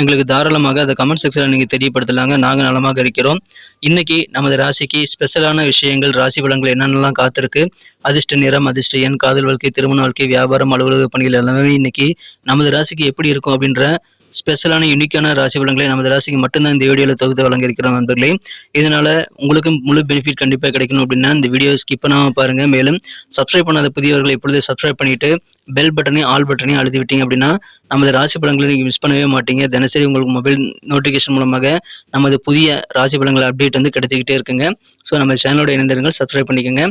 எங்களுக்கு தாராளமாக அதை கமெண்ட் செக்ஷனில் நீங்கள் தெரியப்படுத்தலாங்க. நாங்கள் நலமாக இருக்கிறோம். இன்னைக்கு நமது ராசிக்கு ஸ்பெஷலான விஷயங்கள் ராசி பலன்கள் என்னென்னலாம் காத்திருக்கு? அதிர்ஷ்ட நிறம் அதிர்ஷ்ட எண் காதல் வாழ்க்கை திருமண வாழ்க்கை வியாபாரம் அலுவலக பணிகள் எல்லாமே இன்னைக்கு நமது ராசிக்கு எப்படி இருக்கும் அப்படின்ற ஸ்பெஷலான யூனிக்கான ராசி பலன்களை நமது ராசிக்கு மட்டும்தான் இந்த வீடியோவில் தொகுத்து வழங்கியிருக்கிறோம் நண்பர்களே. இதனால உங்களுக்கு முழு பெனிஃபிட் கண்டிப்பாக கிடைக்கணும் அப்படின்னா இந்த வீடியோ ஸ்கிப் பண்ணாமல் பாருங்க. மேலும் சப்ஸ்கிரைப் பண்ணாத புதியவர்கள் இப்பொழுது சப்ஸ்கிரைப் பண்ணிட்டு பெல் பட்டனையும் ஆல் பட்டனையும் அழுதி விட்டீங்க அப்படின்னா நமது ராசி பலன்களை நீங்கள் மிஸ் பண்ணவே மாட்டீங்க. தினசரி உங்களுக்கு மொபைல் நோட்டிஃபிகேஷன் மூலமாக நமது புதிய ராசி பலன்கள் அப்டேட் வந்து கிடைச்சிக்கிட்டே இருக்குங்க. ஸோ நம்ம சேனலோட இணைந்திருங்கள் சப்ஸ்கிரைப் பண்ணிக்கோங்க.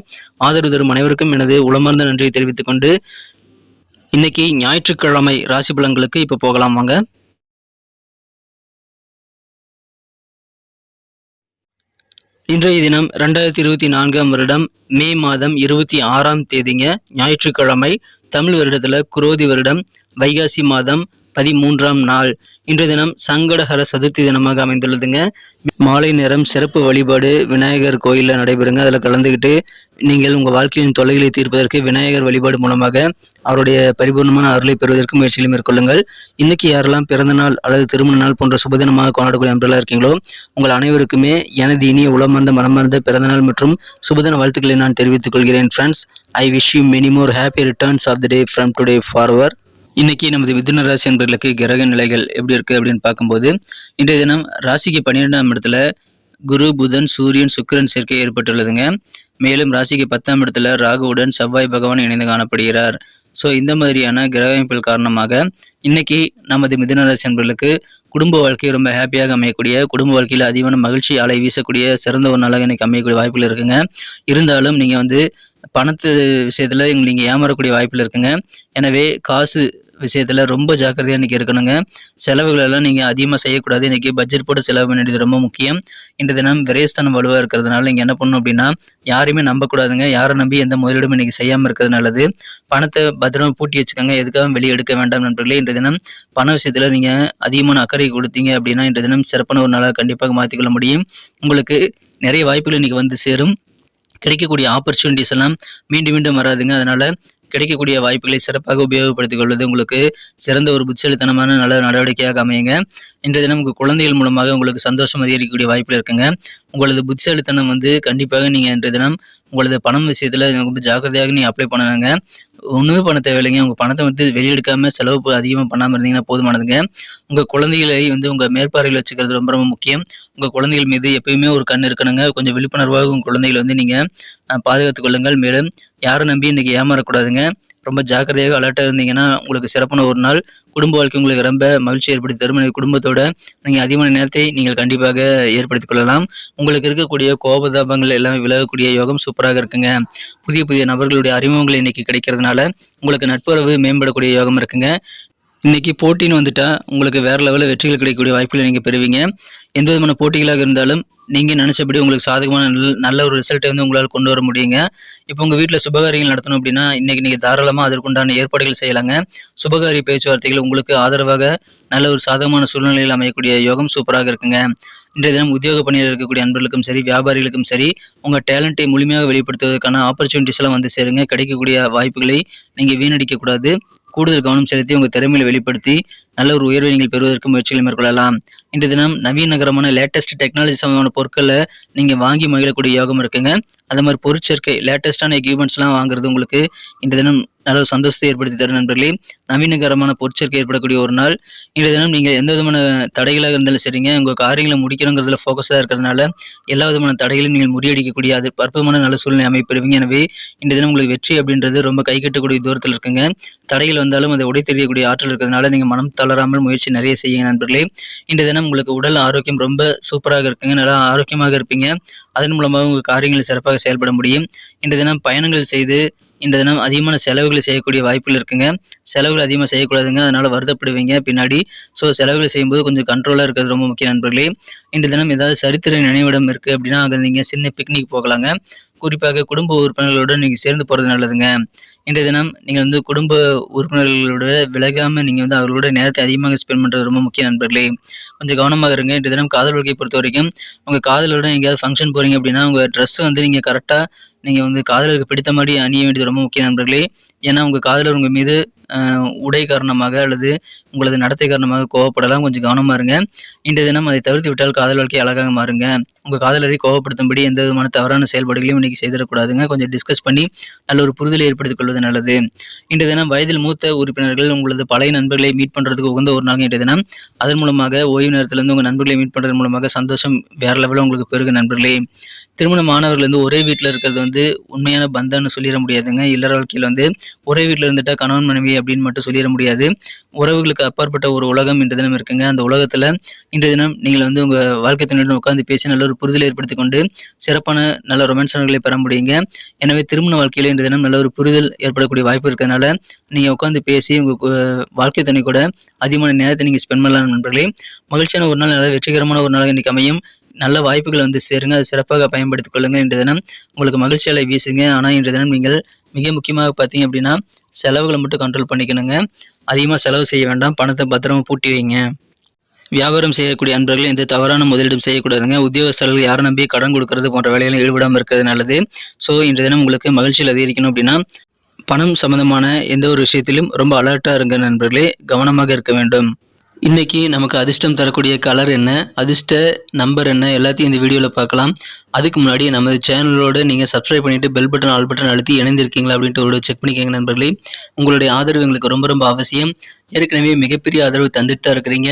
ஆதரவு தரும் அனைவருக்கும் எனது உளமார்ந்த நன்றியை தெரிவித்துக் கொண்டு இன்னைக்கு ஞாயிற்றுக்கிழமை ராசி பலன்களுக்கு இப்போ போகலாம் வாங்க. இன்றைய தினம் ரெண்டாயிரத்தி இருபத்தி நான்காம் வருடம் மே மாதம் இருபத்தி ஆறாம் தேதிங்க. ஞாயிற்றுக்கிழமை தமிழ் வருடத்துல குரோதி வருடம். வைகாசி மாதம் பதிமூன்றாம் நாள். இன்றைய தினம் சங்கடஹர சதுர்த்தி தினமாக அமைந்துள்ளதுங்க. மாலை நேரம் சிறப்பு வழிபாடு விநாயகர் கோயிலில் நடைபெறுங்க. அதில் கலந்துக்கிட்டு நீங்கள் உங்கள் வாழ்க்கையின் தொல்லைகளை தீர்ப்பதற்கு விநாயகர் வழிபாடு மூலமாக அவருடைய பரிபூர்ணமான அருளை பெறுவதற்கு முயற்சிகளை மேற்கொள்ளுங்கள். இன்னைக்கு யாரெல்லாம் பிறந்த நாள் அல்லது திருமண நாள் போன்ற சுபதினமாக கொண்டாடக்கூடிய நண்பர்களாக இருக்கீங்களோ உங்கள் அனைவருக்குமே எனது இனிய உளமர்ந்த மனமார்ந்த பிறந்த நாள் மற்றும் சுபதின வாழ்த்துக்களை நான் தெரிவித்துக் கொள்கிறேன் friends I wish you many more happy returns of the day from today forward இன்னைக்கு நமது மிதுன ராசி என்பர்களுக்கு கிரக நிலைகள் எப்படி இருக்கு அப்படின்னு பார்க்கும்போது இன்றைய தினம் ராசிக்கு பன்னிரெண்டாம் இடத்துல குரு புதன் சூரியன் சுக்கிரன் சேர்க்கை ஏற்பட்டுள்ளதுங்க. மேலும் ராசிக்கு பத்தாம் இடத்துல ராகுவுடன் செவ்வாய் பகவான் இணைந்து காணப்படுகிறார். ஸோ இந்த மாதிரியான கிரக அமைப்புகள் காரணமாக இன்னைக்கு நமது மிதுன ராசி என்பர்களுக்கு குடும்ப வாழ்க்கை ரொம்ப ஹாப்பியாக அமையக்கூடிய குடும்ப வாழ்க்கையில் அதிகமான மகிழ்ச்சி அலை வீசக்கூடிய சிறந்த ஒரு நாளாக இன்னைக்கு அமையக்கூடிய வாய்ப்புகள் இருக்குங்க. இருந்தாலும் நீங்கள் வந்து பணத்து விஷயத்தில் நீங்கள் ஏமாறக்கூடிய வாய்ப்புகள் இருக்குங்க. எனவே காசு விஷயத்தில் ரொம்ப ஜாக்கிரதையாக இன்றைக்கி இருக்கணுங்க. செலவுகளெல்லாம் நீங்கள் அதிகமாக செய்யக்கூடாது. இன்றைக்கி பட்ஜெட் போட்டு செலவு பண்ணிடுறது ரொம்ப முக்கியம். இன்று தினம் விரைஸ்தானம் வலுவாக இருக்கிறதுனால நீங்கள் என்ன பண்ணணும் அப்படின்னா யாரையுமே நம்பக்கூடாதுங்க. யாரை நம்பி எந்த முதலீடும் இன்றைக்கி செய்யாமல் இருக்கிறது நல்லது. பணத்தை பத்திரமா பூட்டி வச்சுக்கோங்க. எதுக்காகவும் வெளியே எடுக்க வேண்டாம் நண்பர்களே இன்றைய தினம் பண விஷயத்தில் நீங்கள் அதிகமான அக்கறை கொடுத்தீங்க அப்படின்னா இன்றைய தினம் சிறப்பான ஒரு நாளாக கண்டிப்பாக மாற்றிக்கொள்ள முடியும். உங்களுக்கு நிறைய வாய்ப்புகள் இன்றைக்கி வந்து சேரும். கிடைக்கக்கூடிய ஆப்பர்ச்சுனிட்டிஸ் எல்லாம் மீண்டும் மீண்டும் வராதுங்க. அதனால் கிடைக்கக்கூடிய வாய்ப்புகளை சிறப்பாக உபயோகப்படுத்திக் கொள்வது உங்களுக்கு சிறந்த ஒரு புத்திசாலித்தனமான நல்ல நடவடிக்கையாக அமையுங்க. இன்றைய தினம் உங்கள் குழந்தைகள் மூலமாக உங்களுக்கு சந்தோஷம் அதிகரிக்கக்கூடிய வாய்ப்புகள் இருக்குங்க. உங்களது புத்திசாலித்தனம் வந்து கண்டிப்பாக நீங்கள் இன்றைய தினம் உங்களது பணம் விஷயத்தில் ரொம்ப ஜாக்கிரதையாக நீங்கள் அப்ளை பண்ணுங்க ஒன்றுமே பண்ண தேவையில்லைங்க. உங்கள் பணத்தை வந்து வெளியெடுக்காமல் செலவு அதிகமாக பண்ணாமல் இருந்தீங்கன்னா போதுமானதுங்க. உங்கள் குழந்தைகளை வந்து உங்கள் மேற்பார்வையில் வச்சுக்கிறது ரொம்ப ரொம்ப முக்கியம். உங்கள் குழந்தைகள் மீது எப்பயுமே ஒரு கண் இருக்கணுங்க. கொஞ்சம் விழிப்புணர்வாக உங்கள் குழந்தைகளை வந்து நீங்கள் பாதுகாத்துக் கொள்ளுங்கள். மேலும் யாரை நம்பி இன்றைக்கி ஏமாறக்கூடாதுங்க. ரொம்ப ஜாக்கிரதையாக அலர்ட்டாக இருந்தீங்கன்னா உங்களுக்கு சிறப்பான ஒரு நாள். குடும்ப வாழ்க்கை உங்களுக்கு ரொம்ப மகிழ்ச்சி ஏற்படுத்தி தரும் குடும்பத்தோட நீங்கள் அதிகமான நேரத்தை நீங்கள் கண்டிப்பாக ஏற்படுத்திக் கொள்ளலாம். உங்களுக்கு இருக்கக்கூடிய கோபதாபங்கள் எல்லாமே விலகக்கூடிய யோகம் சூப்பராக இருக்குங்க. புதிய புதிய நபர்களுடைய அறிமுகங்கள் இன்னைக்கு கிடைக்கிறதுனால உங்களுக்கு நட்புறவு மேம்படக்கூடிய யோகம் இருக்குங்க. இன்றைக்கி போட்டின்னு வந்துட்டால் உங்களுக்கு வேறு லெவலில் வெற்றிகள் கிடைக்கக்கூடிய வாய்ப்புகளை நீங்கள் பெறுவீங்க. எந்த விதமான போட்டிகளாக இருந்தாலும் நீங்கள் நினச்சபடி உங்களுக்கு சாதகமான நல்ல நல்ல ஒரு ரிசல்ட்டை வந்து உங்களால் கொண்டு வர முடியுங்க. இப்போ உங்கள் வீட்டில் சுபகாரியங்கள் நடத்தணும் அப்படின்னா இன்றைக்கி நீங்கள் தாராளமாக அதற்குண்டான ஏற்பாடுகள் செய்யலாங்க. சுபகாரிய பேச்சுவார்த்தைகள் உங்களுக்கு ஆதரவாக நல்ல ஒரு சாதகமான சூழ்நிலையில் அமையக்கூடிய யோகம் சூப்பராக இருக்குங்க. இன்றைய தினம் உத்தியோக பணியில் இருக்கக்கூடிய அன்பர்களுக்கும் சரி வியாபாரிகளுக்கும் சரி உங்கள் டேலண்ட்டை முழுமையாக வெளிப்படுத்துவதற்கான ஆப்பர்ச்சுனிட்டிஸ் எல்லாம் வந்து சேருங்க. கிடைக்கக்கூடிய வாய்ப்புகளை நீங்கள் வீணடிக்கக்கூடாது கூடுதல் கவனம் செலுத்தி உங்கள் திறமையில வெளிப்படுத்தி நல்ல ஒரு உயர்வை நீங்கள் பெறுவதற்கு முயற்சிகளை மேற்கொள்ளலாம். இன்று தினம் நவீன நகரமான லேட்டஸ்ட் டெக்னாலஜி சம்பந்தமான பொருட்களை நீங்கள் வாங்கி மகிழக்கூடிய யோகம் இருக்குங்க. அது மாதிரி பொருட்சேர்க்கை லேட்டஸ்டான எக்யூப்மெண்ட்ஸ்லாம் வாங்குறது உங்களுக்கு இன்று தினம் நல்ல ஒரு சந்தோஷத்தை ஏற்படுத்தி தரும் நண்பர்களே. நவீனகரமான பொருட்சேர்க்கை ஏற்படக்கூடிய ஒரு நாள். இன்றைய தினம் நீங்கள் எந்த விதமான தடைகளாக இருந்தாலும் சரிங்க. உங்கள் காரியங்களை முடிக்கணுங்கிறதுல ஃபோக்கஸாக இருக்கிறதுனால எல்லா விதமான தடைகளையும் நீங்கள் முறியடிக்கக்கூடிய அது அற்புதமான நல்ல சூழ்நிலை அமைப்பெறுவீங்க. எனவே இன்றைய தினம் உங்களுக்கு வெற்றி அப்படின்றது ரொம்ப கைகட்டக்கூடிய தூரத்தில் இருக்குங்க. தடைகள் வந்தாலும் அதை உடை தெரியக்கூடிய ஆற்றல் இருக்கிறதுனால நீங்கள் மனம் தளராமல் முயற்சி நிறைய செய்யுங்க நண்பர்களே. இந்த தினம் உங்களுக்கு உடல் ஆரோக்கியம் ரொம்ப சூப்பராக இருக்குங்க. நல்லா ஆரோக்கியமாக இருப்பீங்க. அதன் மூலமாக உங்கள் காரியங்கள் சிறப்பாக செயல்பட முடியும். இந்த தினம் பயணங்கள் செய்து இந்த தினம் அதிகமான செலவுகளை செய்யக்கூடிய வாய்ப்புகள் இருக்குங்க. செலவுகள் அதிகமாக செய்யக்கூடாதுங்க. அதனால் வருத்தப்படுவீங்க. பின்னாடி ஸோ செலவுகள் செய்யும்போது கொஞ்சம் கண்ட்ரோலாக இருக்கிறது ரொம்ப முக்கிய நண்பர்களே. இந்த தினம் ஏதாவது சரித்திர நினைவிடம் இருக்குது அப்படின்னா அங்கே நீங்கள் சின்ன பிக்னிக் போகலாங்க. குறிப்பாக குடும்ப உறுப்பினர்களோடு நீங்கள் சேர்ந்து போகிறது நல்லதுங்க. இன்றைய தினம் நீங்கள் வந்து குடும்ப உறுப்பினர்களோட விலகாமல் நீங்கள் வந்து அவர்களோட நேரத்தை அதிகமாக ஸ்பெண்ட் பண்ணுறது ரொம்ப முக்கிய நண்பர்களே. கொஞ்சம் கவனமாக இருங்க. இன்றைய தினம் காதல் வாழ்க்கையை பொறுத்த வரைக்கும் உங்கள் காதலோட எங்கேயாவது ஃபங்க்ஷன் போகிறீங்க அப்படின்னா உங்கள் ட்ரெஸ் வந்து நீங்கள் கரெக்டாக நீங்கள் வந்து காதலருக்கு பிடித்த மாதிரி அணிய வேண்டியது ரொம்ப முக்கிய நண்பர்களே. ஏன்னா உங்கள் காதலர் உங்கள் மீது உடை காரணமாக அல்லது உங்களது நடத்தை காரணமாக கோவப்படலாம். கொஞ்சம் கவனமாக இருங்க. இன்றைய தினம் அதை தவிர்த்து விட்டால் காதல் வாழ்க்கை அழகாக மாறுங்க. உங்கள் காதலரை கோவப்படுத்தும்படி எந்த விதமான தவறான செயல்பாடுகளையும் இன்னைக்கு செய்திடக்கூடாதுங்க. கொஞ்சம் டிஸ்கஸ் பண்ணி நல்ல ஒரு புரிதலை ஏற்படுத்திக் கொள்வது நல்லது. இன்றைய தினம் வயதில் மூத்த உறுப்பினர்கள் உங்களது பழைய நண்பர்களை மீட் பண்ணுறதுக்கு உகந்த ஒரு நாள் இன்றைய தினம். அதன் மூலமாக ஓய்வு நேரத்திலிருந்து உங்கள் நண்பர்களை மீட் பண்ணுறது மூலமாக சந்தோஷம் வேற லெவலில் உங்களுக்கு பெருகு நண்பர்களே. திருமணமானவர்கள் வந்து ஒரே வீட்டில் இருக்கிறது வந்து உண்மையான பந்தம்னு சொல்லிட முடியாதுங்க. இல்லற வாழ்க்கையில் வந்து ஒரே வீட்டில் இருந்துட்டா கணவன் மனைவி அப்படின்னு மட்டும் சொல்லிட முடியாது. உறவுகளுக்கு அப்பாற்பட்ட ஒரு உலகம் இன்றைய தினம் இருக்குங்க. அந்த உலகத்தில் இன்றைய தினம் நீங்கள் வந்து உங்கள் வாழ்க்கை துணையுடன் உட்கார்ந்து பேசி நல்ல ஒரு புரிதலை ஏற்படுத்தி கொண்டு சிறப்பான நல்ல ரொமான்ஸ்களை பெற முடியுங்க. எனவே திருமண வாழ்க்கையில் இன்றைய தினம் நல்ல ஒரு புரிதல் ஏற்படக்கூடிய வாய்ப்பு இருக்கிறதுனால நீங்கள் உட்காந்து பேசி உங்கள் வாழ்க்கை துணை கூட அதிகமான நேரத்தை நீங்கள் ஸ்பெண்ட் பண்ணலாம் நண்பர்களே. மகிழ்ச்சியான ஒரு நாள் நல்ல வெற்றிகரமான ஒரு நாள் இன்னைக்கு அமையும். நல்ல வாய்ப்புகளை வந்து சேருங்க. அதை சிறப்பாக பயன்படுத்திக் கொள்ளுங்கள் இன்றைய தினம் உங்களுக்கு மகிழ்ச்சியாலை வீசுங்க. ஆனால் இன்றைய தினம் நீங்கள் மிக முக்கியமாக பார்த்தீங்க அப்படின்னா செலவுகளை மட்டும் கண்ட்ரோல் பண்ணிக்கணுங்க. அதிகமாக செலவு செய்ய வேண்டாம். பணத்தை பத்திரமா பூட்டி வைங்க. வியாபாரம் செய்யக்கூடிய அன்பர்கள் எந்த தவறான முதலீடும் செய்யக்கூடாதுங்க. உத்தியோகஸ்தர்கள் யாரை நம்பி கடன் கொடுக்கறது போன்ற வேலைகளில் ஈடுபடாமல் இருக்கிறது நல்லது. ஸோ இன்றைய தினம் உங்களுக்கு மகிழ்ச்சியில் அதிகரிக்கணும் அப்படின்னா பணம் சம்பந்தமான எந்த ஒரு விஷயத்திலும் ரொம்ப அலர்ட்டாக இருங்க நண்பர்களே கவனமாக இருக்க வேண்டும். இன்னைக்கு நமக்கு அதிர்ஷ்டம் தரக்கூடிய கலர் என்ன அதிர்ஷ்ட நம்பர் என்ன எல்லாத்தையும் இந்த வீடியோவில் பார்க்கலாம். அதுக்கு முன்னாடி நமது சேனலோடு நீங்கள் சப்ஸ்கிரைப் பண்ணிவிட்டு பெல் பட்டன் ஆல் பட்டன் அழுத்தி இணைந்திருக்கீங்களா அப்படின்ட்டு ஒரு செக் பண்ணிக்கோங்க நண்பர்களே. உங்களுடைய ஆதரவு எங்களுக்கு ரொம்ப ரொம்ப அவசியம். ஏற்கனவே மிகப்பெரிய ஆதரவு தந்துட்டு தான் இருக்கிறீங்க.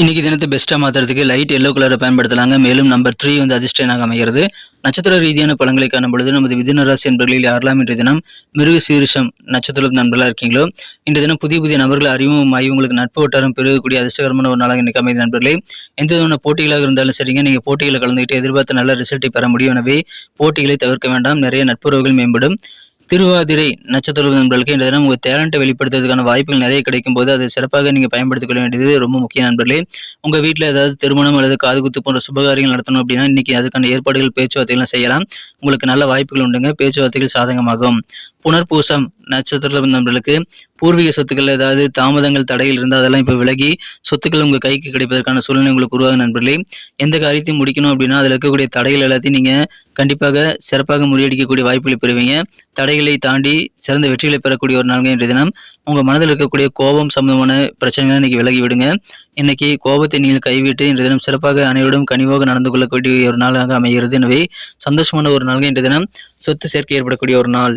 இன்னைக்கு தினத்தை பெஸ்ட்டாக மாற்றுறதுக்கு லைட் எல்லோ கலரை பயன்படுத்தலாங்க. மேலும் நம்பர் த்ரீ வந்து அதிர்ஷ்டனாக அமைகிறது. நட்சத்திர ரீதியான பலன்களை காணும் பொழுது நமது மிதுன ராசி என்பர்களில் யாரெல்லாம் இன்றைய தினம் மிருக சீரிஷம் நட்சத்திர நண்பர்களாக இருக்கீங்களோ இன்றைய தினம் புதிய புதிய நபர்கள் அறிமுகமாகி உங்களுக்கு நட்பு வட்டாரம் பெருகக்கூடிய அதிர்ஷ்டகரமான ஒரு நாளாக இன்னைக்கு அமைதி நண்பர்களே எந்த விதமான போட்டிகளாக இருந்தாலும் சரிங்க நீங்கள் போட்டிகளை கலந்துக்கிட்டு எதிர்பார்த்த நல்ல ரிசல்ட்டை பெற முடியும். எனவே போட்டிகளை தவிர்க்க வேண்டாம். நிறைய நட்புறவுகள் மேம்படும். திருவாதிரை நட்சத்திர நண்பர்களுக்கு இந்த தினம் உங்கள் டேலண்ட்டை வெளிப்படுத்துறதுக்கான வாய்ப்புகள் நிறைய கிடைக்கும் போது அதை சிறப்பாக நீங்கள் பயன்படுத்திக் கொள்ள வேண்டியது ரொம்ப முக்கிய நண்பர்களே. உங்கள் வீட்டில் ஏதாவது திருமணம் அல்லது காதுகுத்து போன்ற சுபகாரியங்கள் நடத்தணும் அப்படின்னா இன்னைக்கு அதுக்கான ஏற்பாடுகள் பேச்சுவார்த்தைகள் செய்யலாம். உங்களுக்கு நல்ல வாய்ப்புகள் உண்டுங்க. பேச்சுவார்த்தைகள் சாதகமாகும். புனர்பூசம் நட்சத்திர நண்பர்களுக்கு பூர்வீக சொத்துக்கள் ஏதாவது தாமதங்கள் தடையில் இருந்தால் அதெல்லாம் இப்போ விலகி சொத்துக்கள் உங்கள் கைக்கு கிடைப்பதற்கான சூழ்நிலை உங்களுக்கு உருவாகும் நண்பர்களே. எந்த காரியத்தையும் முடிக்கணும் அப்படின்னா அதில் இருக்கக்கூடிய தடைகள் எல்லாத்தையும் நீங்கள் கண்டிப்பாக சிறப்பாக முறியடிக்கக்கூடிய வாய்ப்புகளை பெறுவீங்க. தடைகளை தாண்டி சிறந்த வெற்றிகளை பெறக்கூடிய ஒரு நாள் இன்றைய தினம். உங்கள் மனதில் இருக்கக்கூடிய கோபம் சம்பந்தமான பிரச்சனைகளை இன்னைக்கு விலகி விடுங்க. இன்னைக்கு கோபத்தை நீங்கள் கைவிட்டு இன்றைய தினம் சிறப்பாக அனைவரும் கனிவாக நடந்து கொள்ளக்கூடிய ஒரு நாளாக அமைகிறது. எனவே சந்தோஷமான ஒரு நாள் இன்றைய தினம். சொத்து சேர்க்கை ஏற்படக்கூடிய ஒரு நாள்.